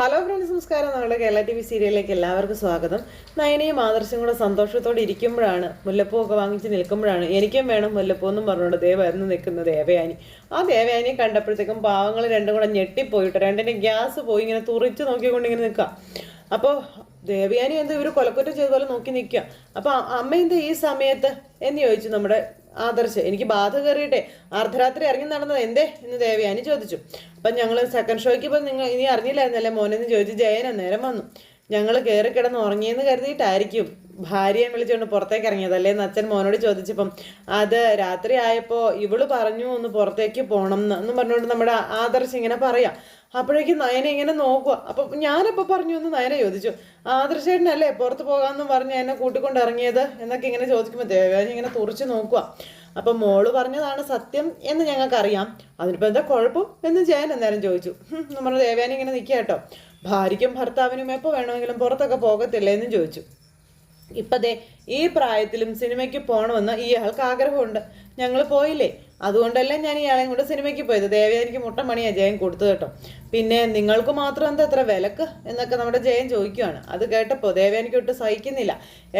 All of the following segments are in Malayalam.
ഹലോ ഫ്രണ്ട്സ് നമസ്കാരം. നമ്മുടെ കേരള ടി വി സീരിയലിലേക്ക് എല്ലാവർക്കും സ്വാഗതം. നയനയും ആദർശം കൂടെ സന്തോഷത്തോടെ ഇരിക്കുമ്പോഴാണ് മുല്ലപ്പൂ ഒക്കെ വാങ്ങിച്ച് നിൽക്കുമ്പോഴാണ് എനിക്കും വേണം മുല്ലപ്പൂ എന്നും പറഞ്ഞുകൊണ്ട് ദേവായിരുന്നു നിൽക്കുന്ന ദേവയാനി. ആ ദേവയാനിയെ കണ്ടപ്പോഴത്തേക്കും പാവങ്ങൾ രണ്ടും കൂടെ ഞെട്ടിപ്പോയിട്ട് രണ്ടിന്റെ ഗ്യാസ് പോയി ഇങ്ങനെ തുറിച്ച് നോക്കിക്കൊണ്ട് ഇങ്ങനെ നിൽക്കുക. അപ്പോൾ ദേവയാനി എന്തോ ഇവർ കൊലക്കുറ്റം ചെയ്ത പോലെ നോക്കി നിൽക്കുക. അപ്പോൾ അമ്മ എന്താ ഈ സമയത്ത്? എന്ന് ചോദിച്ചു നമ്മുടെ ആദർശ് എനിക്ക് ബാധ കയറിയിട്ടെ. അർദ്ധരാത്രി ഇറങ്ങി നടന്നത് എന്തേ എന്ന് ദേവയാനി ചോദിച്ചു. അപ്പം ഞങ്ങൾ സെക്കൻഡ് ഷോയ്ക്ക് ഇപ്പം നിങ്ങൾ ഇനി അറിഞ്ഞില്ലായിരുന്നല്ലേ മോനെന്ന് ചോദിച്ച് ജയൻ അന്നേരം വന്നു. ഞങ്ങൾ കയറി കിടന്ന് ഉറങ്ങിയെന്ന് കരുതിയിട്ടായിരിക്കും ഭാര്യയെ വിളിച്ചുകൊണ്ട് പുറത്തേക്ക് ഇറങ്ങിയത്. എന്ന് അച്ഛൻ മോനോട് ചോദിച്ചപ്പം അത് രാത്രി ആയപ്പോൾ ഇവൾ പറഞ്ഞു ഒന്ന് പുറത്തേക്ക് പോകണം എന്ന് പറഞ്ഞുകൊണ്ട് നമ്മുടെ ആദർശ് ഇങ്ങനെ പറയാം. അപ്പോഴേക്കും നയന ഇങ്ങനെ നോക്കുക അപ്പം ഞാനപ്പോൾ പറഞ്ഞു എന്ന് നയന ചോദിച്ചു ആദർശേട്ടനല്ലേ പുറത്ത് പോകാമെന്നും പറഞ്ഞ് എന്നെ കൂട്ടിക്കൊണ്ട് ഇറങ്ങിയത്? എന്നൊക്കെ ഇങ്ങനെ ചോദിക്കുമ്പോൾ ദേവയാനി ഇങ്ങനെ തുറച്ച് നോക്കുക അപ്പം മോൾ പറഞ്ഞതാണ് സത്യം എന്ന് ഞങ്ങൾക്കറിയാം. അതിനിപ്പോൾ എന്താ കുഴപ്പം? എന്ന് ജയൻ അന്നേരം ചോദിച്ചു. നമ്മൾ ദേവയാനി ഇങ്ങനെ നിൽക്കുക കേട്ടോ. ഭാര്യയ്ക്കും ഭർത്താവിനും എപ്പോൾ വേണമെങ്കിലും പുറത്തൊക്കെ പോകത്തില്ലേ എന്നും ചോദിച്ചു. ഇപ്പതേ ഈ പ്രായത്തിലും സിനിമയ്ക്ക് പോകണമെന്ന് ഇയാൾക്ക് ആഗ്രഹമുണ്ട്. ഞങ്ങൾ പോയില്ലേ? അതുകൊണ്ടല്ലേ ഞാൻ ഇയാളെയും കൂടെ സിനിമയ്ക്ക് പോയത്. ദേവയാനിക്ക് മുട്ട മണിയാണ് ജയൻ കൊടുത്തു കേട്ടോ. പിന്നെ നിങ്ങൾക്ക് മാത്രം എന്താ എത്ര വിലക്ക് എന്നൊക്കെ നമ്മുടെ ജയൻ ചോദിക്കുവാണ്. അത് കേട്ടപ്പോൾ ദേവയാനിക്ക് ഒട്ട് സഹിക്കുന്നില്ല.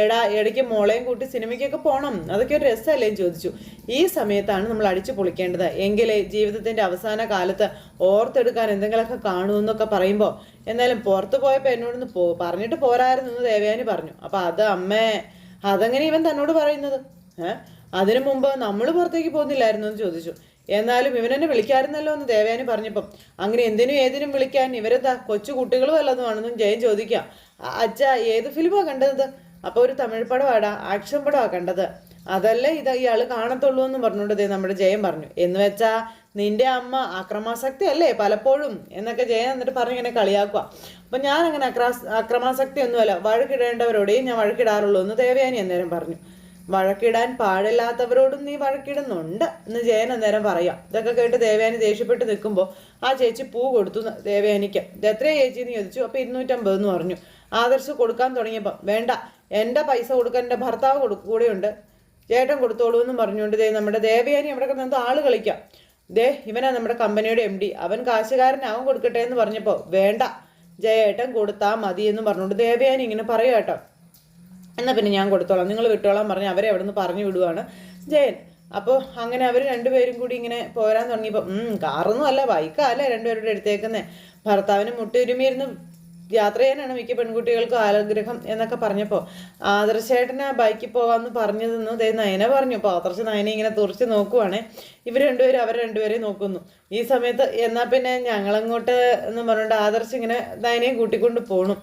എടാ ഇടയ്ക്ക് മോളെയും കൂട്ടി സിനിമയ്ക്കൊക്കെ പോകണം അതൊക്കെ ഒരു രസമല്ലേ ചോദിച്ചു. ഈ സമയത്താണ് നമ്മൾ അടിച്ചു പൊളിക്കേണ്ടത്. എങ്കിലേ ജീവിതത്തിന്റെ അവസാന കാലത്ത് ഓർത്തെടുക്കാൻ എന്തെങ്കിലുമൊക്കെ കാണുമെന്നൊക്കെ പറയുമ്പോൾ എന്നാലും പുറത്ത് പോയപ്പോൾ എന്നോടൊന്ന് പോ പറഞ്ഞിട്ട് പോരായിരുന്നു എന്ന് ദേവയാനി പറഞ്ഞു. അപ്പോൾ അത് അമ്മേ അതെങ്ങനെ ഇവൻ തന്നോട് പറയുന്നത്? ഏഹ് അതിനു മുമ്പ് നമ്മൾ പുറത്തേക്ക് പോകുന്നില്ലായിരുന്നു എന്ന് ചോദിച്ചു. എന്നാലും ഇവനെന്നെ വിളിക്കാറുന്നല്ലോ എന്ന് ദേവയാനി പറഞ്ഞപ്പം അങ്ങനെ എന്തിനും ഏതിനും വിളിക്കാൻ ഇവരെന്താ കൊച്ചു കുട്ടികൾ വല്ലതുമാണെന്നും ജയൻ ചോദിക്കാം. "അ- അച്ഛ ഏത് ഫിലിമാ കണ്ടത്? അപ്പോൾ ഒരു തമിഴ് പടമാടാ ആക്ഷൻ പടമാ കണ്ടത്. അതല്ലേ ഇത് ഇയാൾ കാണത്തുള്ളൂ എന്ന് പറഞ്ഞുകൊണ്ട് നമ്മുടെ ജയൻ പറഞ്ഞു. എന്ന് വെച്ചാ നിന്റെ അമ്മ അക്രമാസക്തി അല്ലേ പലപ്പോഴും? എന്നൊക്കെ ജയൻ എന്നിട്ട് പറഞ്ഞിങ്ങനെ കളിയാക്കുക അപ്പൊ ഞാൻ അങ്ങനെ അക്രാ അക്രമാസക്തി ഒന്നുമല്ല വഴക്കിടേണ്ടവരോടെയും ഞാൻ വഴക്കിടാറുള്ളൂ എന്ന് ദേവയാനി അന്നേരം പറഞ്ഞു. വഴക്കിടാൻ പാടില്ലാത്തവരോടും നീ വഴക്കിടുന്നുണ്ട് എന്ന് ജയൻ അന്നേരം പറയാം. ഇതൊക്കെ കേട്ട് ദേവയാനി ദേഷ്യപ്പെട്ട് നിൽക്കുമ്പോൾ ആ ചേച്ചി പൂ കൊടുത്തു ദേവയാനിക്ക്. ഇത് എത്രയാ ചേച്ചി എന്ന് ചോദിച്ചു. അപ്പോൾ ഇരുന്നൂറ്റമ്പത് എന്ന് പറഞ്ഞു. ആദർശ് കൊടുക്കാൻ തുടങ്ങിയപ്പോൾ വേണ്ട എന്റെ പൈസ കൊടുക്കാൻ എന്റെ ഭർത്താവ് കൊടു കൂടെയുണ്ട്. ചേട്ടൻ കൊടുത്തോളൂ എന്ന് പറഞ്ഞുകൊണ്ട് ദേ നമ്മുടെ ദേവയാനി അവിടെ കിടന്നത് ആൾ കളിക്കാം. ദേ ഇവനാ നമ്മുടെ കമ്പനിയുടെ എം ഡി. അവൻ കാശുകാരനാവും കൊടുക്കട്ടെ എന്ന് പറഞ്ഞപ്പോൾ വേണ്ട ജയേട്ടൻ കൊടുത്താൽ മതി എന്ന് പറഞ്ഞുകൊണ്ട് ദേവയാനി ഇങ്ങനെ പറയാം കേട്ടോ. എന്നാൽ പിന്നെ ഞാൻ കൊടുത്തോളാം. നിങ്ങൾ വിട്ടോളാം പറഞ്ഞ് അവരെ അവിടെ നിന്ന് പറഞ്ഞു വിടുവാണ്. ജയൻ അപ്പോൾ അങ്ങനെ അവർ രണ്ടുപേരും കൂടി ഇങ്ങനെ പോരാൻ തുടങ്ങിയപ്പോൾ കാറൊന്നും അല്ല ബൈക്കല്ല രണ്ടുപേരുടെ അടുത്തേക്കുന്നേ. ഭർത്താവിന് മുട്ടുരുമിയിരുന്ന് യാത്ര ചെയ്യാനാണ് മിക്ക പെൺകുട്ടികൾക്കും ആഗ്രഹം എന്നൊക്കെ പറഞ്ഞപ്പോൾ ആദർശേട്ടന് ബൈക്കിൽ പോകാമെന്ന് പറഞ്ഞതെന്ന് ദേ നയന പറഞ്ഞു. അപ്പോൾ ആദർശ നയന ഇങ്ങനെ തുറച്ച് നോക്കുവാണേ. ഇവർ രണ്ടുപേരും അവർ രണ്ടുപേരെയും നോക്കുന്നു. ഈ സമയത്ത് എന്നാൽ പിന്നെ ഞങ്ങളങ്ങോട്ട് എന്ന് പറഞ്ഞുകൊണ്ട് ആദർശ് ഇങ്ങനെ നയനയും കൂട്ടിക്കൊണ്ട് പോണു.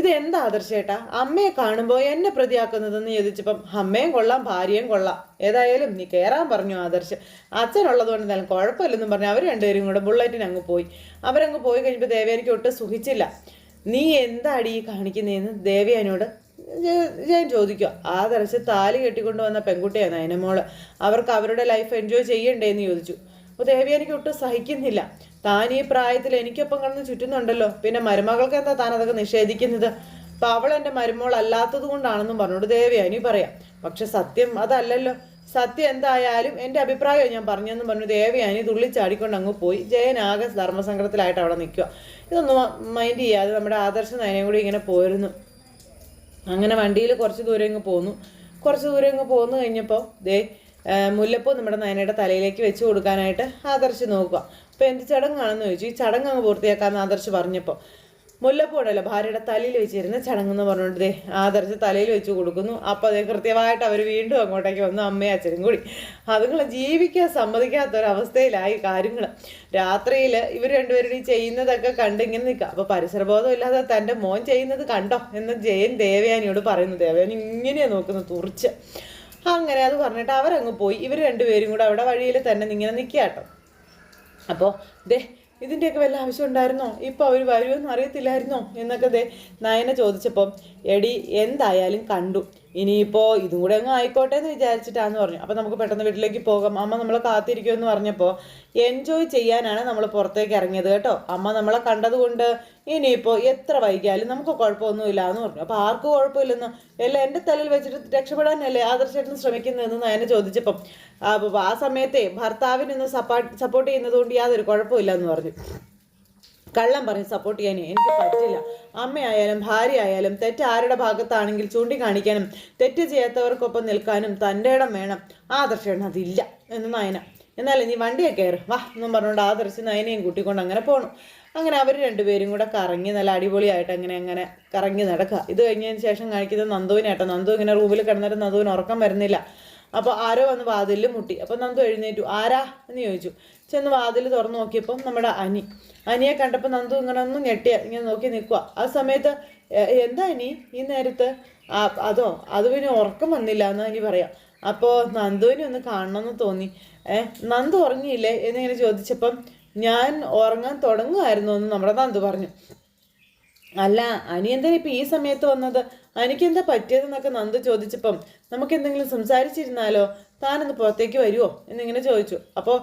ഇത് എന്താ ആദർശേട്ടാ? അമ്മയെ കാണുമ്പോൾ എന്നെ പ്രതിയാക്കുന്നതെന്ന് ചോദിച്ചപ്പം അമ്മയും കൊള്ളാം ഭാര്യയും കൊള്ളാം. ഏതായാലും നീ കയറാൻ പറഞ്ഞു ആദർശ്. അച്ഛനുള്ളത് കൊണ്ട് എന്തായാലും കുഴപ്പമില്ലെന്നും പറഞ്ഞു അവർ രണ്ടുപേരും കൂടെ ബുള്ളറ്റിന് അങ്ങ് പോയി. അവരങ്ങ് പോയി കഴിഞ്ഞപ്പോൾ ദേവയാനിക്ക് ഒട്ടും സുഖിച്ചില്ല. നീ എന്താടി ഈ കാണിക്കുന്നതെന്ന് ദേവയാനോട് ഞാൻ ചോദിക്കുക ആദർശ് താലി കെട്ടിക്കൊണ്ട് വന്ന പെൺകുട്ടിയാണ് അതിനെ മോൾ അവർക്ക് അവരുടെ ലൈഫ് എൻജോയ് ചെയ്യണ്ടേ എന്ന് ചോദിച്ചു അപ്പോൾ ദേവയാനിക്ക് ഒട്ടും സഹിക്കുന്നില്ല. താൻ ഈ പ്രായത്തിൽ എനിക്കൊപ്പം കിടന്ന് ചുറ്റുന്നുണ്ടല്ലോ. പിന്നെ മരുമകൾക്ക് എന്താ താൻ അതൊക്കെ നിഷേധിക്കുന്നത്? അപ്പം അവൾ എന്റെ മരുമോൾ അല്ലാത്തത് കൊണ്ടാണെന്നും പറഞ്ഞോട് ദേവി അനി പറയാം. പക്ഷെ സത്യം അതല്ലല്ലോ. സത്യം എന്തായാലും എന്റെ അഭിപ്രായം ഞാൻ പറഞ്ഞെന്ന് പറഞ്ഞു ദേവി അനി തുള്ളിച്ചാടിക്കൊണ്ട് അങ്ങ് പോയി. ജയൻ ആകെ ധർമ്മസങ്കടത്തിലായിട്ട് അവിടെ നിൽക്കുക. ഇതൊന്നും മൈൻഡ് ചെയ്യാതെ നമ്മുടെ ആദർശ നയനയും കൂടി ഇങ്ങനെ പോയിരുന്നു അങ്ങനെ വണ്ടിയിൽ കുറച്ച് ദൂരം ഇങ്ങ് പോന്നു. കുറച്ച് ദൂരം ഇങ്ങ് പോന്നു കഴിഞ്ഞപ്പോൾ ദേ മുല്ലപ്പൂ നമ്മുടെ നയനയുടെ തലയിലേക്ക് വെച്ച് കൊടുക്കാനായിട്ട് ആദർശ് നോക്കുക. അപ്പോൾ എന്ത് ചടങ്ങാണെന്ന് ചോദിച്ചു. ഈ ചടങ്ങ് അങ്ങ് പൂർത്തിയാക്കാമെന്ന് ആദർശ് പറഞ്ഞപ്പോൾ മുല്ലപ്പൂടല്ല ഭാര്യയുടെ തലയിൽ വെച്ചിരുന്ന ചടങ്ങെന്ന് പറഞ്ഞുകൊണ്ട് ദേ ആദർശ് തലയിൽ വെച്ച് കൊടുക്കുന്നു. അപ്പോൾ അതേ കൃത്യമായിട്ട് അവർ വീണ്ടും അങ്ങോട്ടേക്ക് വന്നു. അമ്മയും അച്ഛനും കൂടി. അതുങ്ങൾ ജീവിക്കാൻ സമ്മതിക്കാത്തൊരവസ്ഥയിലായി കാര്യങ്ങൾ രാത്രിയിൽ ഇവർ രണ്ടുപേരും ചെയ്യുന്നതൊക്കെ കണ്ട് ഇങ്ങനെ നിൽക്കുക അപ്പോൾ പരിസരബോധം ഇല്ലാതെ തന്റെ മോൻ ചെയ്യുന്നത് കണ്ടോ എന്ന് ജയൻ ദേവയാനിയോട് പറയുന്നു. ദേവയാനി ഇങ്ങനെയാണ് നോക്കുന്നത് തുറിച്ച്. അങ്ങനെ അത് പറഞ്ഞിട്ട് അവരങ്ങ് പോയി. ഇവർ രണ്ടുപേരും കൂടെ അവിടെ വഴിയിൽ തന്നെ ഇങ്ങനെ നിൽക്കുക കേട്ടോ. അപ്പോൾ ദേ ഇതിന്റെയൊക്കെ വല്ല ആവശ്യം ഉണ്ടായിരുന്നോ? ഇപ്പോൾ അവർ വരുമെന്ന് അറിയത്തില്ലായിരുന്നോ? എന്നൊക്കെ ദേ നയന ചോദിച്ചപ്പം എടി എന്തായാലും കണ്ടു. ഇനിയിപ്പോൾ ഇതും കൂടെ അങ്ങ് ആയിക്കോട്ടെ എന്ന് വിചാരിച്ചിട്ടാന്ന് പറഞ്ഞു. അപ്പോൾ നമുക്ക് പെട്ടെന്ന് വീട്ടിലേക്ക് പോകാം. അമ്മ നമ്മളെ കാത്തിരിക്കുമെന്ന് പറഞ്ഞപ്പോൾ എൻജോയ് ചെയ്യാനാണ് നമ്മൾ പുറത്തേക്ക് ഇറങ്ങിയത് കേട്ടോ. അമ്മ നമ്മളെ കണ്ടതുകൊണ്ട് ഇനിയിപ്പോൾ എത്ര വൈകിയാലും നമുക്ക് കുഴപ്പമൊന്നുമില്ല എന്ന് പറഞ്ഞു. അപ്പോൾ ആർക്കും കുഴപ്പമില്ലെന്ന് എല്ലാം എന്റെ തലയിൽ വെച്ചിട്ട് രക്ഷപ്പെടാനല്ലേ ആദർശമായിട്ട് ശ്രമിക്കുന്നതെന്ന് നയന ചോദിച്ചപ്പം ആ സമയത്തെ ഭർത്താവിനൊന്ന് സപ്പോർട്ട് സപ്പോർട്ട് ചെയ്യുന്നതുകൊണ്ട് യാതൊരു കുഴപ്പമില്ല എന്ന് പറഞ്ഞു. കള്ളം പറഞ്ഞ് സപ്പോർട്ട് ചെയ്യാനേ എനിക്ക് പറ്റില്ല. അമ്മയായാലും ഭാര്യ ആയാലും തെറ്റ് ആരുടെ ഭാഗത്താണെങ്കിൽ ചൂണ്ടിക്കാണിക്കാനും തെറ്റ് ചെയ്യാത്തവർക്കൊപ്പം നിൽക്കാനും തന്റെ ഇടം വേണം. ആദർശേട്ടൻ അതില്ല എന്ന് നയന. എന്നാലും നീ വണ്ടിയെ കയറും. വാ എന്നും പറഞ്ഞുകൊണ്ട് ആദർശ് നയനയും കൂട്ടിക്കൊണ്ട് അങ്ങനെ പോകണം അങ്ങനെ അവർ രണ്ടുപേരും കൂടെ കറങ്ങി നല്ല അടിപൊളിയായിട്ട് അങ്ങനെ അങ്ങനെ കറങ്ങി നടക്കുക. ഇത് കഴിഞ്ഞതിന് ശേഷം കാണിക്കുന്നത് നന്ദുവിനായിട്ട് നന്ദു ഇങ്ങനെ റൂമിൽ കിടന്നിട്ട് നന്ദുവിന് ഉറക്കം വരുന്നില്ല. അപ്പോൾ ആരോ വന്ന് വാതിലിൽ മുട്ടി. അപ്പോൾ നന്ദു എഴുന്നേറ്റു. ആരാ? എന്ന് ചോദിച്ചു. ചെന്ന് വാതിൽ തുറന്നു നോക്കിയപ്പം നമ്മുടെ അനി. അനിയെ കണ്ടപ്പോൾ നന്ദു ഇങ്ങനെ ഒന്ന് ഞെട്ടിയ. ഇങ്ങനെ നോക്കി നിൽക്കുക ആ സമയത്ത് എന്താ അനി? ഈ നേരത്ത്? അതോ അത് പിന്നെ ഉറക്കം വന്നില്ല എന്ന് അനി പറയാം. അപ്പോൾ നന്ദുവിനെ ഒന്ന് കാണണമെന്ന് തോന്നി. ഏ നന്ദു ഉറങ്ങിയില്ലേ? എന്നിങ്ങനെ ചോദിച്ചപ്പം ഞാൻ ഉറങ്ങാൻ തുടങ്ങുമായിരുന്നു എന്ന് നമ്മുടെ നന്ദു പറഞ്ഞു. അല്ല അനി എന്താ ഇപ്പം ഈ സമയത്ത് വന്നത്? അനിക്കെന്താ പറ്റിയതെന്നൊക്കെ നന്ദു ചോദിച്ചപ്പം നമുക്ക് എന്തെങ്കിലും സംസാരിച്ചിരുന്നാലോ താനൊന്ന് പുറത്തേക്ക് വരുമോ എന്നിങ്ങനെ ചോദിച്ചു. അപ്പോൾ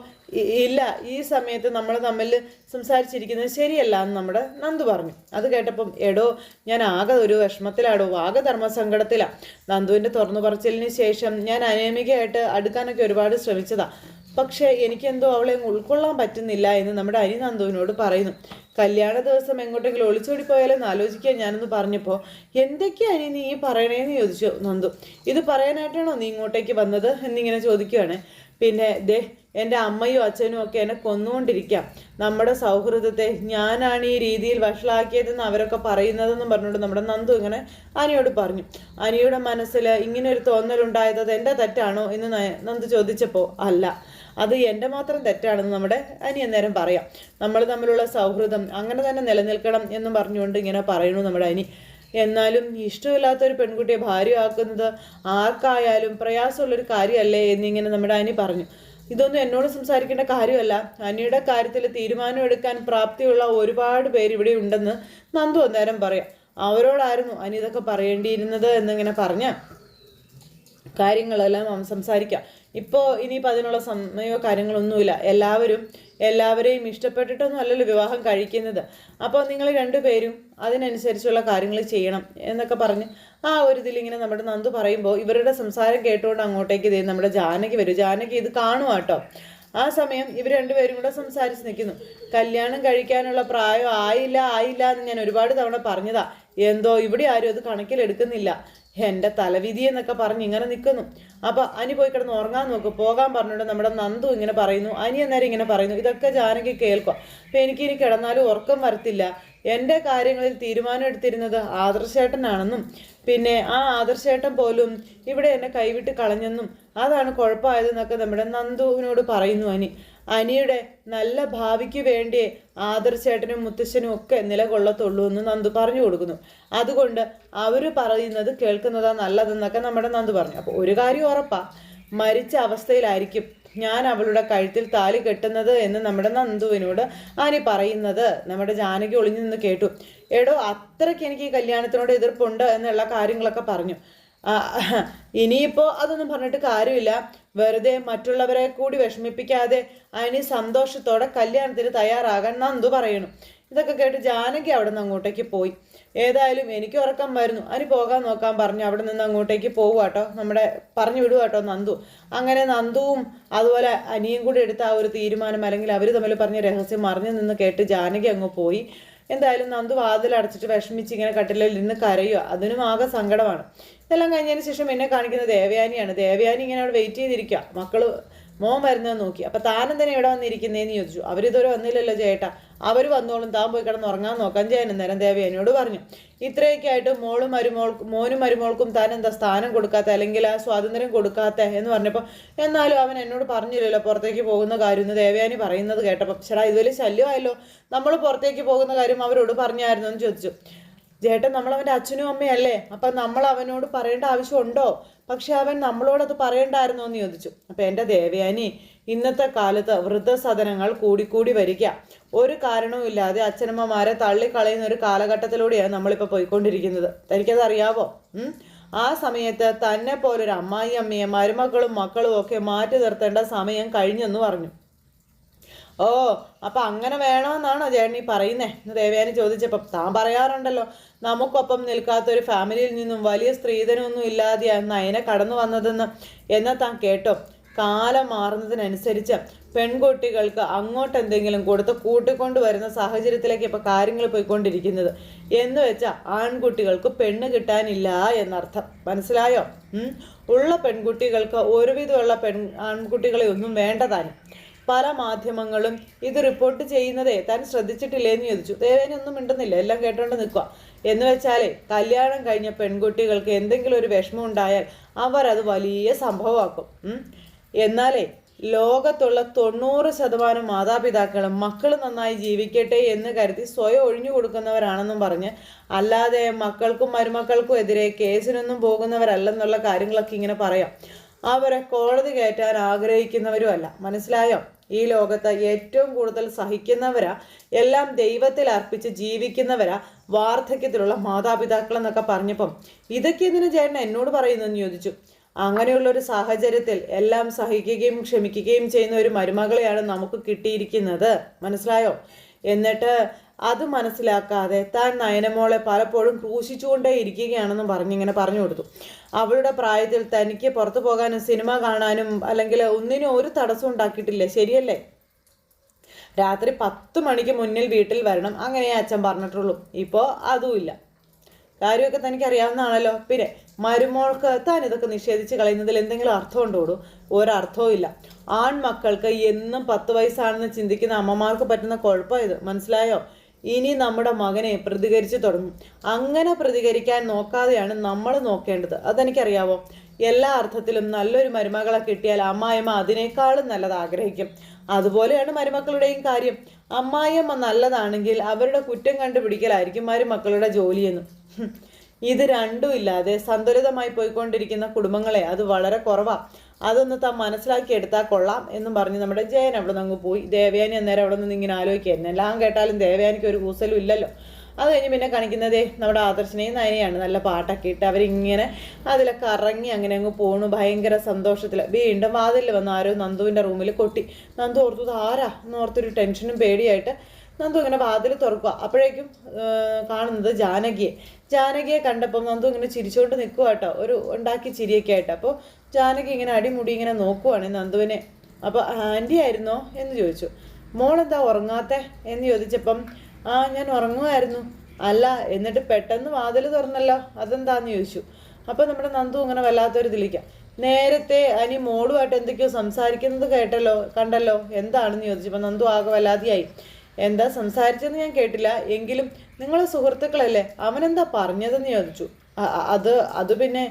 ഇല്ല ഈ സമയത്ത് നമ്മൾ തമ്മിൽ സംസാരിച്ചിരിക്കുന്നത് ശരിയല്ല എന്ന് നമ്മുടെ നന്ദു പറഞ്ഞു. അത് കേട്ടപ്പം എടോ ഞാൻ ആകെ ഒരു വിഷമത്തിലാടോ ആകെ ധർമ്മസങ്കടത്തിലാണ് നന്ദുവിന്റെ തുറന്നു പറച്ചിലിന് ശേഷം ഞാൻ അനേമികയായിട്ട് അടുക്കാനൊക്കെ ഒരുപാട് ശ്രമിച്ചതാ. പക്ഷേ എനിക്കെന്തോ അവളെ ഉൾക്കൊള്ളാൻ പറ്റുന്നില്ല എന്ന് നമ്മുടെ അനിനന്ദുവിനോട് പറയുന്നു. കല്യാണ ദിവസം എങ്ങോട്ടെങ്കിലും ഒളിച്ചോടി പോയാലെന്ന് ആലോചിക്കാൻ ഞാനൊന്ന് പറഞ്ഞപ്പോൾ എന്തൊക്കെയാ അനി നീ പറയണേന്ന് ചോദിച്ചു നന്ദു ഇത് പറയാനായിട്ടാണോ നീ ഇങ്ങോട്ടേക്ക് വന്നത്? എന്നിങ്ങനെ ചോദിക്കുകയാണ് പിന്നെ ദേ എന്റെ അമ്മയും അച്ഛനും ഒക്കെ എന്നെ കൊന്നുകൊണ്ടിരിക്കാം. നമ്മുടെ സൗഹൃദത്തെ ഞാനാണ് ഈ രീതിയിൽ വഷളാക്കിയതെന്ന് അവരൊക്കെ പറയുന്നതെന്നും പറഞ്ഞുകൊണ്ട് നമ്മുടെ നന്ദു ഇങ്ങനെ അനിയോട് പറഞ്ഞു. അനിയുടെ മനസ്സിൽ ഇങ്ങനെ ഒരു തോന്നലുണ്ടായത് എന്റെ തെറ്റാണോ എന്ന് നന്ദു ചോദിച്ചപ്പോൾ അല്ല. അത് എന്റെ മാത്രം തെറ്റാണെന്ന് നമ്മുടെ അനി അന്നേരം പറയാം. നമ്മൾ തമ്മിലുള്ള സൗഹൃദം അങ്ങനെ തന്നെ നിലനിൽക്കണം എന്ന് പറഞ്ഞുകൊണ്ട് ഇങ്ങനെ പറയുന്നു നമ്മുടെ അനി. എന്നാലും ഇഷ്ടമില്ലാത്തൊരു പെൺകുട്ടിയെ ഭാര്യയാക്കുന്നത് ആർക്കായാലും പ്രയാസമുള്ളൊരു കാര്യമല്ലേ എന്നിങ്ങനെ നമ്മുടെ അനി പറഞ്ഞു. ഇതൊന്നും എന്നോട് സംസാരിക്കേണ്ട കാര്യമല്ല. അനിയുടെ കാര്യത്തിൽ തീരുമാനം എടുക്കാൻ പ്രാപ്തിയുള്ള ഒരുപാട് പേര് ഇവിടെ ഉണ്ടെന്ന് നന്ദു അന്നേരം പറയാം. അവരോടായിരുന്നു അനി ഇതൊക്കെ പറയേണ്ടിയിരുന്നത് എന്നിങ്ങനെ പറഞ്ഞ കാര്യങ്ങളെല്ലാം സംസാരിക്കാം. ഇപ്പോൾ ഇനിയിപ്പോൾ അതിനുള്ള സമയമോ കാര്യങ്ങളൊന്നുമില്ല. എല്ലാവരും എല്ലാവരെയും ഇഷ്ടപ്പെട്ടിട്ടൊന്നും അല്ലല്ലോ വിവാഹം കഴിക്കുന്നത്. അപ്പോൾ നിങ്ങൾ രണ്ടുപേരും അതിനനുസരിച്ചുള്ള കാര്യങ്ങൾ ചെയ്യണം എന്നൊക്കെ പറഞ്ഞ് ആ ഒരു ഇതിൽ ഇങ്ങനെ നമ്മുടെ നന്ദു പറയുമ്പോൾ ഇവരുടെ സംസാരം കേട്ടുകൊണ്ട് അങ്ങോട്ടേക്ക് ഇതേ നമ്മുടെ ജാനകി വരും. ജാനകി ഇത് കാണുക കേട്ടോ ആ സമയം ഇവർ രണ്ടുപേരും കൂടെ സംസാരിച്ച് നിൽക്കുന്നു. കല്യാണം കഴിക്കാനുള്ള പ്രായം ആയില്ല ആയില്ല എന്ന് ഞാൻ ഒരുപാട് തവണ പറഞ്ഞതാ. എന്തോ ഇവിടെ ആരും അത് കണക്കിലെടുക്കുന്നില്ല. എന്റെ തലവിധി എന്നൊക്കെ പറഞ്ഞ് ഇങ്ങനെ നിൽക്കുന്നു അപ്പോൾ അനി പോയി കിടന്ന് ഉറങ്ങാൻ നോക്ക്. പോകാൻ പറഞ്ഞുകൊണ്ട് നമ്മുടെ നന്ദു ഇങ്ങനെ പറയുന്നു. അനി അന്നേരം ഇങ്ങനെ പറയുന്നു. ഇതൊക്കെ ജാനകി കേൾക്കുക അപ്പം എനിക്ക് ഇനി കിടന്നാലും ഉറക്കം വരത്തില്ല. എന്റെ കാര്യങ്ങളിൽ തീരുമാനം എടുത്തിരുന്നത് ആദർശേട്ടനാണെന്നും പിന്നെ ആ ആദർശേട്ടൻ പോലും ഇവിടെ എന്നെ കൈവിട്ട് കളഞ്ഞെന്നും അതാണ് കുഴപ്പമായതെന്നൊക്കെ നമ്മുടെ നന്ദുവിനോട് പറയുന്നു അനി. അനിയുടെ നല്ല ഭാവിക്ക് വേണ്ടി ആദർശേട്ടനും മുത്തശ്ശനും ഒക്കെ നിലകൊള്ളത്തുള്ളൂ എന്ന് നന്ദു പറഞ്ഞു കൊടുക്കുന്നു. അതുകൊണ്ട് അവർ പറയുന്നത് കേൾക്കുന്നതാ നല്ലതെന്നൊക്കെ നമ്മുടെ നന്ദു പറഞ്ഞു. അപ്പോൾ ഒരു കാര്യം ഉറപ്പാ മരിച്ച അവസ്ഥയിലായിരിക്കും ഞാൻ അവളുടെ കഴുത്തിൽ താലി കെട്ടുന്നത് എന്ന് നമ്മുടെ നന്ദുവിനോട് ആനി പറയുന്നത്. നമ്മുടെ ജാനകി ഒളിഞ്ഞു നിന്ന് കേട്ടു. എടോ അത്രയ്ക്ക് എനിക്ക് ഈ കല്യാണത്തിനോട് എതിർപ്പുണ്ട് എന്നുള്ള കാര്യങ്ങളൊക്കെ പറഞ്ഞു. ഇനിയിപ്പോൾ അതൊന്നും പറഞ്ഞിട്ട് കാര്യമില്ല. വെറുതെ മറ്റുള്ളവരെ കൂടി വിഷമിപ്പിക്കാതെ അതിന് സന്തോഷത്തോടെ കല്യാണത്തിന് തയ്യാറാകാൻ നന്ദു പറയണം ഇതൊക്കെ കേട്ട് ജാനകി അവിടെ നിന്ന് അങ്ങോട്ടേക്ക് പോയി. ഏതായാലും എനിക്ക് ഉറക്കം വരുന്നു. അതിന് പോകാൻ നോക്കാൻ പറഞ്ഞു. അവിടെ നിന്ന് അങ്ങോട്ടേക്ക് പോകുക കേട്ടോ നമ്മുടെ പറഞ്ഞു വിടുക കേട്ടോ നന്ദു. അങ്ങനെ നന്ദുവും അതുപോലെ അനിയും കൂടി എടുത്ത ആ ഒരു തീരുമാനം അല്ലെങ്കിൽ അവർ തമ്മിൽ പറഞ്ഞ രഹസ്യം മറിഞ്ഞു നിന്ന് കേട്ട് ജാനകി അങ്ങ് പോയി. എന്തായാലും നന്ദു വാതിൽ അടച്ചിട്ട് വിഷമിച്ച് ഇങ്ങനെ കട്ടിലിൽ ഇരുന്ന് കരയുക അതിനും ആകെ സങ്കടമാണ്. ഇതെല്ലാം കഴിഞ്ഞതിന് ശേഷം എന്നെ കാണിക്കുന്നത് ദേവയാനിയാണ്. ദേവയാനി ഇങ്ങനെ അവിടെ വെയിറ്റ് ചെയ്തിരിക്കുക മക്കൾ മോൻ വരുന്നത് നോക്കി. അപ്പൊ താനും തന്നെ ഇവിടെ വന്നിരിക്കുന്നേന്ന് ചോദിച്ചു. അവരിതുവരെ വന്നില്ലല്ലോ ചേട്ടാ. അവർ വന്നോളും. താൻ പോയി കിടന്ന് ഉറങ്ങാൻ നോക്കാൻ ചെയ്യാൻ നേരം ദേവയാനിയോട് പറഞ്ഞു. ഇത്രയൊക്കെ ആയിട്ട് മോളും മരുമോൾക്കും മോനും മരുമോൾക്കും താൻ എന്താ സ്ഥാനം കൊടുക്കാത്ത അല്ലെങ്കിൽ ആ സ്വാതന്ത്ര്യം കൊടുക്കാത്ത എന്ന് പറഞ്ഞപ്പോൾ എന്നാലും അവൻ എന്നോട് പറഞ്ഞില്ലല്ലോ പുറത്തേക്ക് പോകുന്ന കാര്യം എന്ന് ദേവയാനി പറയുന്നത് കേട്ടപ്പോൾ ചേട്ടാ ഇതുവരെ ശല്യമായല്ലോ. നമ്മൾ പുറത്തേക്ക് പോകുന്ന കാര്യം അവരോട് പറഞ്ഞായിരുന്നു? എന്ന് ചോദിച്ചു. ചേട്ടൻ നമ്മൾ അവന്റെ അച്ഛനും അമ്മയല്ലേ അപ്പം നമ്മൾ അവനോട് പറയേണ്ട ആവശ്യമുണ്ടോ പക്ഷെ അവൻ നമ്മളോടത് പറയണ്ടായിരുന്നോ എന്ന് ചോദിച്ചു. അപ്പം എന്റെ ദേവയാനി ഇന്നത്തെ കാലത്ത് വൃദ്ധസദനങ്ങൾ കൂടിക്കൂടി വരിക. ഒരു കാരണവുമില്ലാതെ അച്ഛനമ്മമാരെ തള്ളിക്കളയുന്ന ഒരു കാലഘട്ടത്തിലൂടെയാണ് നമ്മളിപ്പോൾ പോയിക്കൊണ്ടിരിക്കുന്നത്. തനിക്കത് അറിയാവോ? ആ സമയത്ത് തന്നെ പോലൊരു അമ്മായി അമ്മയെ മരുമക്കളും മക്കളും ഒക്കെ മാറ്റി നിർത്തേണ്ട സമയം കഴിഞ്ഞെന്ന് പറഞ്ഞു. ഓ അപ്പൊ അങ്ങനെ വേണമെന്നാണോ ചേട്ടൻ ഈ പറയുന്നേ? എന്ന് ദേവയാനി ചോദിച്ചപ്പം താൻ പറയാറുണ്ടല്ലോ നമുക്കൊപ്പം നിൽക്കാത്ത ഒരു ഫാമിലിയിൽ നിന്നും വലിയ സ്ത്രീധനമൊന്നും ഇല്ലാതെയാണ് നയനെ കടന്നു വന്നതെന്ന്. എന്നാ താൻ കേട്ടോ കാലം മാറുന്നതിനനുസരിച്ച് പെൺകുട്ടികൾക്ക് അങ്ങോട്ട് എന്തെങ്കിലും കൊടുത്ത് കൂട്ടിക്കൊണ്ട് വരുന്ന സാഹചര്യത്തിലേക്ക് ഇപ്പൊ കാര്യങ്ങൾ പോയിക്കൊണ്ടിരിക്കുന്നത്. എന്ന് വെച്ചാൽ ആൺകുട്ടികൾക്ക് പെണ്ണ് കിട്ടാനില്ല എന്നർത്ഥം. മനസ്സിലായോ? ഉള്ള പെൺകുട്ടികൾക്ക് ഒരുവിധമുള്ള പെൺ ആൺകുട്ടികളെ ഒന്നും വേണ്ടതാനും പല മാധ്യമങ്ങളും ഇത് റിപ്പോർട്ട് ചെയ്യുന്നതേ താൻ ശ്രദ്ധിച്ചിട്ടില്ലേ എന്ന് ചോദിച്ചു ദേവേനൊന്നും മിണ്ടുന്നില്ല. എല്ലാം കേട്ടോണ്ട് നിൽക്കുക. എന്ന് വെച്ചാലേ കല്യാണം കഴിഞ്ഞ പെൺകുട്ടികൾക്ക് എന്തെങ്കിലും ഒരു വിഷമം ഉണ്ടായാൽ അവർ അത് വലിയ സംഭവമാക്കും. എന്നാലേ ലോകത്തുള്ള തൊണ്ണൂറ് ശതമാനം മാതാപിതാക്കളും മക്കൾ നന്നായി ജീവിക്കട്ടെ എന്ന് കരുതി സ്വയം ഒഴിഞ്ഞു കൊടുക്കുന്നവരാണെന്നും പറഞ്ഞ് അല്ലാതെ മക്കൾക്കും മരുമക്കൾക്കും എതിരെ കേസിനൊന്നും പോകുന്നവരല്ലെന്നുള്ള കാര്യങ്ങളൊക്കെ ഇങ്ങനെ പറയാം. അവരെ കോടതി കയറ്റാൻ ആഗ്രഹിക്കുന്നവരുമല്ല. മനസ്സിലായോ? ഈ ലോകത്ത് ഏറ്റവും കൂടുതൽ സഹിക്കുന്നവരാ എല്ലാം ദൈവത്തിൽ അർപ്പിച്ച് ജീവിക്കുന്നവരാ വാർദ്ധക്യത്തിലുള്ള മാതാപിതാക്കൾ എന്നൊക്കെ പറഞ്ഞപ്പം ഇതൊക്കെ ഇതിന് ചേട്ടൻ എന്നോട് പറയുന്നെന്ന് ചോദിച്ചു. അങ്ങനെയുള്ള ഒരു സാഹചര്യത്തിൽ എല്ലാം സഹിക്കുകയും ക്ഷമിക്കുകയും ചെയ്യുന്ന ഒരു മരുമകളെയാണ് നമുക്ക് കിട്ടിയിരിക്കുന്നത്. മനസ്സിലായോ? എന്നിട്ട് അത് മനസ്സിലാക്കാതെ താൻ നയനമോളെ പലപ്പോഴും ക്രൂശിച്ചുകൊണ്ടേ ഇരിക്കുകയാണെന്നും പറഞ്ഞിങ്ങനെ പറഞ്ഞു കൊടുത്തു. അവളുടെ പ്രായത്തിൽ തനിക്ക് പുറത്തു പോകാനും സിനിമ കാണാനും അല്ലെങ്കിൽ ഒന്നിനും ഒരു തടസ്സം ഉണ്ടാക്കിയിട്ടില്ല? ശരിയല്ലേ? രാത്രി പത്ത് മണിക്ക് മുന്നിൽ വീട്ടിൽ വരണം. അങ്ങനെ അച്ഛൻ പറഞ്ഞിട്ടുള്ളൂ. ഇപ്പോൾ അതുമില്ല. കാര്യമൊക്കെ തനിക്ക് അറിയാവുന്നതാണല്ലോ പിന്നെ മരുമോൾക്ക് താൻ ഇതൊക്കെ നിഷേധിച്ച് കളയുന്നതിൽ എന്തെങ്കിലും അർത്ഥമുണ്ടോടൂ ഒരർത്ഥവും ഇല്ല. ആൺമക്കൾക്ക് എന്നും പത്ത് വയസ്സാണെന്ന് ചിന്തിക്കുന്ന അമ്മമാർക്ക് പറ്റുന്ന കുഴപ്പമായത് മനസ്സിലായോ? ഇനി നമ്മുടെ മകനെ പ്രതികരിച്ചു തുടങ്ങും. അങ്ങനെ പ്രതികരിക്കാൻ നോക്കാതെയാണ് നമ്മൾ നോക്കേണ്ടത്. അതെനിക്കറിയാവോ? എല്ലാ അർത്ഥത്തിലും നല്ലൊരു മരുമകളെ കിട്ടിയാൽ അമ്മായിമ്മ അതിനേക്കാളും നല്ലത് ആഗ്രഹിക്കും. അതുപോലെയാണ് മരുമക്കളുടെയും കാര്യം. അമ്മായിയമ്മ നല്ലതാണെങ്കിൽ അവരുടെ കുറ്റം കണ്ടുപിടിക്കലായിരിക്കും മരുമക്കളുടെ ജോലിയെന്ന്. ഇത് രണ്ടും ഇല്ലാതെ സന്തുലിതമായി പോയിക്കൊണ്ടിരിക്കുന്ന കുടുംബങ്ങളെ അത് വളരെ കുറവാ. അതൊന്ന് താൻ മനസ്സിലാക്കി എടുത്താൽ കൊള്ളാം എന്നും പറഞ്ഞ് നമ്മുടെ ജയൻ അവിടെ നിന്ന് അങ്ങ് പോയി. ദേവയാനി അന്നേരം അവിടെ നിന്ന് ഇങ്ങനെ ആലോചിക്കുകയായിരുന്നു എല്ലാം കേട്ടാലും ദേവയാനിക്ക് ഒരു കൂസലും ഇല്ലല്ലോ. അത് കഴിഞ്ഞ് പിന്നെ കാണിക്കുന്നതേ നമ്മുടെ ആദർശനെയും നയനെയാണ് നല്ല പാട്ടൊക്കെ ഇട്ട് അവരിങ്ങനെ അതിലൊക്കെ ഇറങ്ങി അങ്ങനെ അങ്ങ് പോണു. ഭയങ്കര സന്തോഷത്തിൽ വീണ്ടും വാതിലിൽ വന്ന് ആരോ നന്ദുവിന്റെ റൂമിൽ കൊട്ടി. നന്ദു ഓർത്തു ആരാ? എന്ന് ഓർത്തൊരു ടെൻഷനും പേടിയായിട്ട് നന്ദു ഇങ്ങനെ വാതിൽ തുറക്കുക അപ്പോഴേക്കും കാണുന്നത് ജാനകിയെ. ജാനകിയെ കണ്ടപ്പം നന്ദു ഇങ്ങനെ ചിരിച്ചുകൊണ്ട് നിൽക്കുക കേട്ടോ. ഒരു ഉണ്ടാക്കി ചിരിയൊക്കെ ആയിട്ട്. അപ്പോൾ ജാനകി ഇങ്ങനെ അടിമുടി ഇങ്ങനെ നോക്കുവാണ് നന്ദുവിനെ. അപ്പോൾ ആന്റി ആയിരുന്നോ എന്ന് ചോദിച്ചു. മോൾ എന്താ ഉറങ്ങാത്തെ എന്ന് ചോദിച്ചപ്പം ആ ഞാൻ ഉറങ്ങുമായിരുന്നു അല്ല എന്നിട്ട് പെട്ടെന്ന് വാതിൽ തുറന്നല്ലോ. അതെന്താന്ന് ചോദിച്ചു. അപ്പോൾ നമ്മുടെ നന്ദു ഇങ്ങനെ വല്ലാത്തൊരു തിളിക്കാം നേരത്തെ അനി മോളുമായിട്ട് എന്തൊക്കെയോ സംസാരിക്കുന്നത് കേട്ടല്ലോ കണ്ടല്ലോ എന്താണെന്ന് ചോദിച്ചപ്പോൾ നന്ദു ആകെ വല്ലാതെയായി. എന്താ സംസാരിച്ചതെന്ന് ഞാൻ കേട്ടില്ല. എങ്കിലും നിങ്ങളെ സുഹൃത്തുക്കളല്ലേ അവനെന്താ പറഞ്ഞതെന്ന് ചോദിച്ചു. അത് അത് പിന്നെ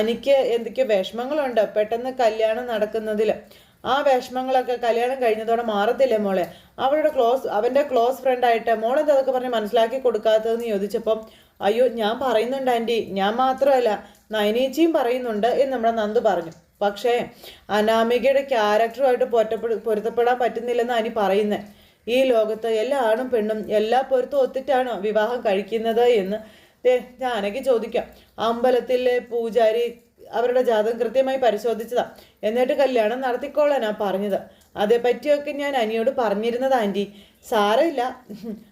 എനിക്ക് എന്തൊക്കെയോ വിഷമങ്ങളുണ്ട്. പെട്ടെന്ന് കല്യാണം നടക്കുന്നതിൽ ആ വിഷമങ്ങളൊക്കെ കല്യാണം കഴിഞ്ഞതോടെ മാറത്തില്ലേ മോളെ? അവളുടെ ക്ലോസ് അവന്റെ ക്ലോസ് ഫ്രണ്ടായിട്ട് മോളെന്താ അതൊക്കെ പറഞ്ഞ് മനസ്സിലാക്കി കൊടുക്കാത്തതെന്ന് ചോദിച്ചപ്പം അയ്യോ ഞാൻ പറയുന്നുണ്ട് ആന്റി ഞാൻ മാത്രമല്ല നയനേച്ചിയും പറയുന്നുണ്ട് എന്ന് നമ്മുടെ നന്ദു പറഞ്ഞു. പക്ഷേ അനാമികയുടെ ക്യാരക്ടറുമായിട്ട് പൊറ്റപ്പെടു പൊരുത്തപ്പെടാൻ പറ്റുന്നില്ലെന്ന് അനി പറയുന്നത് ഈ ലോകത്ത് എല്ലാ ആണും പെണ്ണും എല്ലാ പൊരുത്തും ഒത്തിട്ടാണോ വിവാഹം കഴിക്കുന്നത് എന്ന് ജാനകി ചോദിക്കാം. അമ്പലത്തിലെ പൂജാരി അവരുടെ ജാതകം കൃത്യമായി പരിശോധിച്ചതാ. എന്നിട്ട് കല്യാണം നടത്തിക്കോളാനാ പറഞ്ഞത്. അതേപ്പറ്റിയൊക്കെ ഞാൻ അനിയോട് പറഞ്ഞിരുന്നത് ആന്റി സാരമില്ല.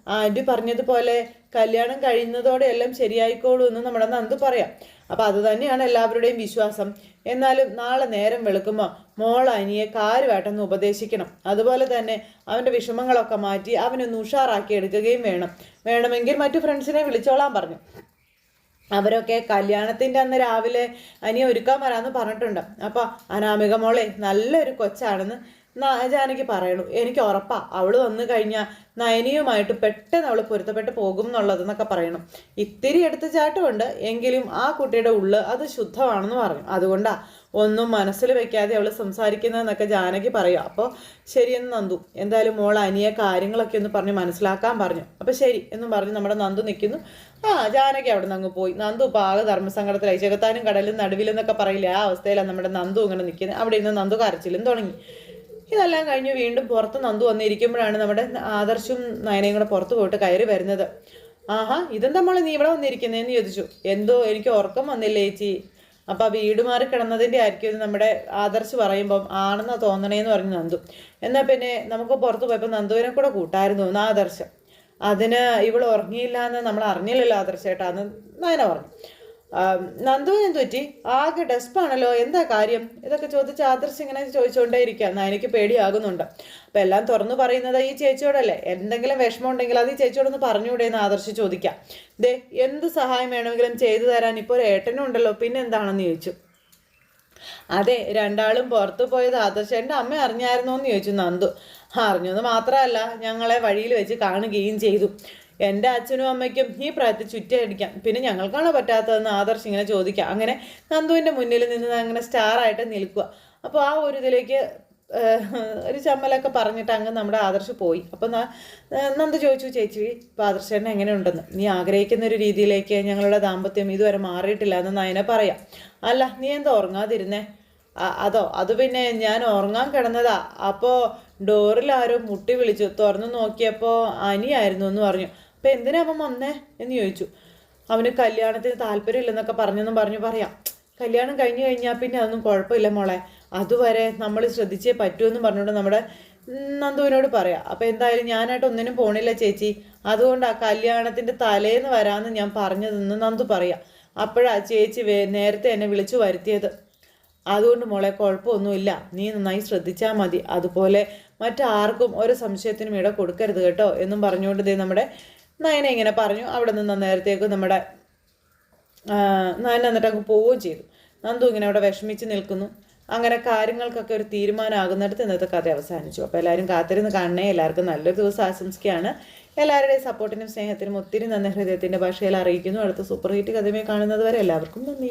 ആന്റി പറഞ്ഞതുപോലെ കല്യാണം കഴിയുന്നതോടെ എല്ലാം ശരിയായിക്കോളൂ എന്ന് നമ്മുടെ നന്ദു പറയാം. അപ്പം അത് തന്നെയാണ് എല്ലാവരുടെയും വിശ്വാസം. എന്നാലും നാളെ നേരം വെളുക്കുമ്പോൾ മോൾ അനിയെ കാര്യമായിട്ടൊന്ന് ഉപദേശിക്കണം. അതുപോലെ തന്നെ അവന്റെ വിഷമങ്ങളൊക്കെ മാറ്റി അവനൊന്ന് ഉഷാറാക്കി എടുക്കുകയും വേണം. വേണമെങ്കിൽ മറ്റു ഫ്രണ്ട്സിനെ വിളിച്ചോളാൻ പറഞ്ഞു. അവരൊക്കെ കല്യാണത്തിന്റെ അന്ന് രാവിലെ അനിയെ ഒരുക്കാൻ വരാമെന്ന് പറഞ്ഞിട്ടുണ്ട്. അപ്പോൾ അനാമിക മോളെ നല്ലൊരു കൊച്ചാണെന്ന് ജാനകി പറയണു. എനിക്ക് ഉറപ്പാ. അവൾ വന്നു കഴിഞ്ഞാൽ നയനിയുമായിട്ട് പെട്ടെന്ന് അവൾ പൊരുത്തപ്പെട്ട് പോകും എന്നുള്ളത് എന്നൊക്കെ പറയണം. ഇത്തിരി എടുത്ത ചാട്ടമുണ്ട്. എങ്കിലും ആ കുട്ടിയുടെ ഉള്ള് അത് ശുദ്ധമാണെന്ന് പറഞ്ഞു അതുകൊണ്ടാ ഒന്നും മനസ്സിൽ വെക്കാതെ അവൾ സംസാരിക്കുന്നതെന്നൊക്കെ ജാനകി പറയും. അപ്പോൾ ശരിയെന്ന് നന്ദു. എന്തായാലും മോൾ അനിയ കാര്യങ്ങളൊക്കെ ഒന്ന് പറഞ്ഞ് മനസ്സിലാക്കാൻ പറഞ്ഞു. അപ്പോൾ ശരി എന്നും പറഞ്ഞ് നമ്മുടെ നന്ദു നിൽക്കുന്നു ആ ജാനകി അവിടെ നിന്ന് അങ്ങ് പോയി. നന്ദു ഇപ്പോൾ ആകെ ധർമ്മസങ്കടത്തിലായി. ചെകുത്താനും കടലും നടുവിലെന്നൊക്കെ പറയില്ല ആ അവസ്ഥയിലാണ് നമ്മുടെ നന്ദു ഇങ്ങനെ നിൽക്കുന്നത് അവിടെ ഇരുന്ന് നന്ദു കരച്ചിലും തുടങ്ങി. ഇതെല്ലാം കഴിഞ്ഞ് വീണ്ടും പുറത്ത് നന്ദു വന്നിരിക്കുമ്പോഴാണ് നമ്മുടെ ആദർശും നയനയും കൂടെ പുറത്ത് പോയിട്ട് കയറി വരുന്നത്. ആഹാ ഇതെന്താ മോളെ നീ ഇവിടെ വന്നിരിക്കുന്നതെന്ന് ചോദിച്ചു. എന്തോ എനിക്ക് ഉറക്കം വന്നില്ല ചേച്ചി? അപ്പം ആ വീട് മാറി കിടന്നതിന്റെ ആയിരിക്കും നമ്മുടെ ആദർശ് പറയുമ്പം ആണെന്നാ തോന്നണേന്ന് പറഞ്ഞു നന്ദു. എന്നാൽ പിന്നെ നമുക്ക് പുറത്ത് പോയപ്പോൾ നന്ദുവിനെ കൂടെ കൂട്ടായിരുന്നു ആദർശം. അതിന് ഇവൾ ഉറങ്ങിയില്ല എന്ന് നമ്മൾ അറിഞ്ഞില്ലല്ലോ ആദർശേട്ടാ എന്ന് നയന പറഞ്ഞു. നന്ദു എന്ത് പറ്റി ആകെ ഡെസ്പാണല്ലോ എന്താ കാര്യം? ഇതൊക്കെ ചോദിച്ച് ആദർശ് ഇങ്ങനെ ചോദിച്ചുകൊണ്ടേ ഇരിക്കുക എനിക്ക് പേടിയാകുന്നുണ്ട്. അപ്പം എല്ലാം തുറന്നു പറയുന്നത് ഈ ചേച്ചിയോടല്ലേ? എന്തെങ്കിലും വിഷമം ഉണ്ടെങ്കിൽ അത് ഈ ചേച്ചിയോടൊന്ന് പറഞ്ഞുകൂടെ എന്ന് ആദർശ് ചോദിക്കാം. ദേ എന്ത് സഹായം വേണമെങ്കിലും ചെയ്തു തരാൻ ഇപ്പോൾ ഒരു ഏട്ടനും ഉണ്ടല്ലോ. പിന്നെ എന്താണെന്ന് ചോദിച്ചു. അതെ രണ്ടാളും പുറത്തു പോയത് ആദർശ്. എന്റെ അമ്മ അറിഞ്ഞായിരുന്നോ എന്ന് ചോദിച്ചു നന്ദു. അറിഞ്ഞത് മാത്രമല്ല ഞങ്ങളെ വഴിയിൽ വെച്ച് കാണുകയും ചെയ്തു. എന്റെ അച്ഛനും അമ്മയ്ക്കും ഈ പ്രായത്തിൽ ചുറ്റയടിക്കാം പിന്നെ ഞങ്ങൾക്കാണോ പറ്റാത്തതെന്ന് ആദർശ് ഇങ്ങനെ ചോദിക്കാം അങ്ങനെ നന്ദുവിന്റെ മുന്നിൽ നിന്ന് അങ്ങനെ സ്റ്റാറായിട്ട് നിൽക്കുക. അപ്പോൾ ആ ഒരു ഇതിലേക്ക് ഒരു ചമ്മലൊക്കെ പറഞ്ഞിട്ട് അങ്ങ് നമ്മുടെ ആദർശ് പോയി. അപ്പം നന്ദു ചോദിച്ചു ചേച്ചി ഇപ്പോൾ ആദർശേട്ടൻ എങ്ങനെയുണ്ടെന്ന്? നീ ആഗ്രഹിക്കുന്ന ഒരു രീതിയിലേക്ക് ഞങ്ങളുടെ ദാമ്പത്യം ഇതുവരെ മാറിയിട്ടില്ല എന്ന് നയനെ പറയാം. അല്ല നീ എന്താ ഉറങ്ങാതിരുന്നേ? അതോ അത് പിന്നെ ഞാൻ ഉറങ്ങാൻ കിടന്നതാ. അപ്പോൾ ഡോറിൽ ആരോ മുട്ടി വിളിച്ചു. തുറന്നു നോക്കിയപ്പോൾ അനിയായിരുന്നു എന്ന് പറഞ്ഞു. അപ്പം എന്തിനാ അവൻ വന്നേ എന്ന് ചോദിച്ചു. അവന് കല്യാണത്തിന് താല്പര്യമില്ലെന്നൊക്കെ പറഞ്ഞെന്നും പറഞ്ഞു പറയാം. കല്യാണം കഴിഞ്ഞു കഴിഞ്ഞാൽ പിന്നെ അതൊന്നും കുഴപ്പമില്ല മോളെ. അതുവരെ നമ്മൾ ശ്രദ്ധിച്ചേ പറ്റുമെന്ന് പറഞ്ഞുകൊണ്ട് നമ്മുടെ നന്ദുവിനോട് പറയാം. അപ്പം എന്തായാലും ഞാനായിട്ട് ഒന്നിനും പോണില്ല ചേച്ചി. അതുകൊണ്ട് ആ കല്യാണത്തിന്റെ തലേന്ന് വരാമെന്ന് ഞാൻ പറഞ്ഞതെന്ന് നന്ദു പറയാം. അപ്പോഴാ ചേച്ചി നേരത്തെ എന്നെ വിളിച്ചു വരുത്തിയത്. അതുകൊണ്ട് മോളെ കുഴപ്പമൊന്നുമില്ല. നീ നന്നായി ശ്രദ്ധിച്ചാൽ മതി. അതുപോലെ മറ്റാർക്കും ഒരു സംശയത്തിനും ഇട കൊടുക്കരുത് കേട്ടോ എന്നും പറഞ്ഞുകൊണ്ട് ദേ നമ്മുടെ നയന ഇങ്ങനെ പറഞ്ഞു. അവിടെ നിന്ന് നേരത്തേക്ക് നമ്മുടെ നയന എന്നിട്ട് അങ്ങ് പോവുകയും ചെയ്തു. നന്ദു ഇങ്ങനെ അവിടെ വിഷമിച്ച് നിൽക്കുന്നു. അങ്ങനെ കാര്യങ്ങൾക്കൊക്കെ ഒരു തീരുമാനമാകുന്നിടത്ത് ഇന്നത്തെ കഥ അവസാനിച്ചു. അപ്പോൾ എല്ലാവരും കാത്തിരുന്ന് കാണണേ. എല്ലാവർക്കും നല്ലൊരു ദിവസം ആശംസിക്കുകയാണ്. എല്ലാവരുടെയും സപ്പോർട്ടിനും സ്നേഹത്തിനും ഒത്തിരി നന്ദി. ഹൃദയത്തിന്റെ ഭാഷയിൽ അറിയിക്കുന്നു. അടുത്ത സൂപ്പർ ഹിറ്റ് കഥയുമായി കാണുന്നത് വരെ എല്ലാവർക്കും നന്ദി.